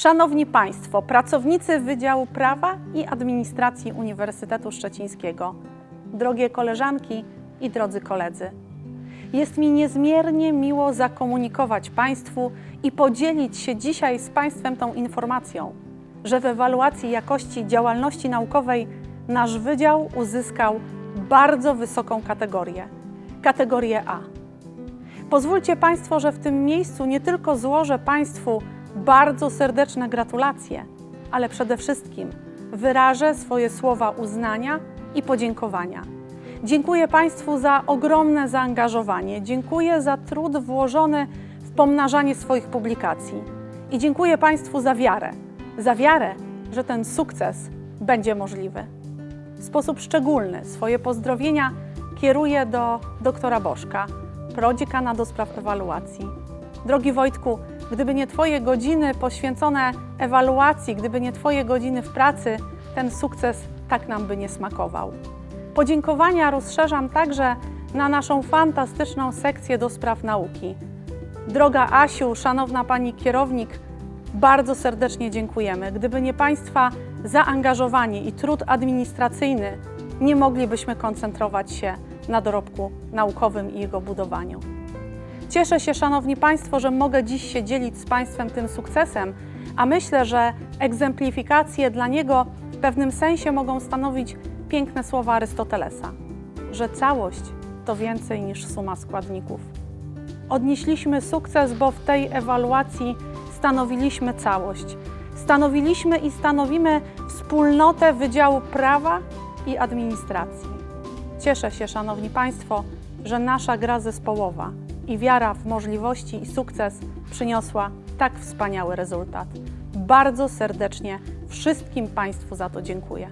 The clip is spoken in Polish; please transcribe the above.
Szanowni Państwo, pracownicy Wydziału Prawa i Administracji Uniwersytetu Szczecińskiego, drogie koleżanki i drodzy koledzy, jest mi niezmiernie miło zakomunikować Państwu i podzielić się dzisiaj z Państwem tą informacją, że w ewaluacji jakości działalności naukowej nasz wydział uzyskał bardzo wysoką kategorię kategorię A. Pozwólcie Państwo, że w tym miejscu nie tylko złożę Państwu bardzo serdeczne gratulacje, ale przede wszystkim wyrażę swoje słowa uznania i podziękowania. Dziękuję Państwu za ogromne zaangażowanie, dziękuję za trud włożony w pomnażanie swoich publikacji i dziękuję Państwu za wiarę, za wiarę, że ten sukces będzie możliwy. W sposób szczególny swoje pozdrowienia kieruję do doktora Bożka, prodziekana do spraw ewaluacji. Drogi Wojtku, gdyby nie Twoje godziny poświęcone ewaluacji, gdyby nie Twoje godziny w pracy, ten sukces tak nam by nie smakował. Podziękowania rozszerzam także na naszą fantastyczną sekcję do spraw nauki. Droga Asiu, szanowna pani kierownik, bardzo serdecznie dziękujemy. Gdyby nie Państwa zaangażowanie i trud administracyjny, nie moglibyśmy koncentrować się na dorobku naukowym i jego budowaniu. Cieszę się, Szanowni Państwo, że mogę dziś się dzielić z Państwem tym sukcesem, a myślę, że egzemplifikacje dla niego w pewnym sensie mogą stanowić piękne słowa Arystotelesa, że całość to więcej niż suma składników. Odnieśliśmy sukces, bo w tej ewaluacji stanowiliśmy całość. Stanowiliśmy i stanowimy wspólnotę Wydziału Prawa i Administracji. Cieszę się, Szanowni Państwo, że nasza gra zespołowa i wiara w możliwości i sukces przyniosła tak wspaniały rezultat. Bardzo serdecznie wszystkim Państwu za to dziękuję.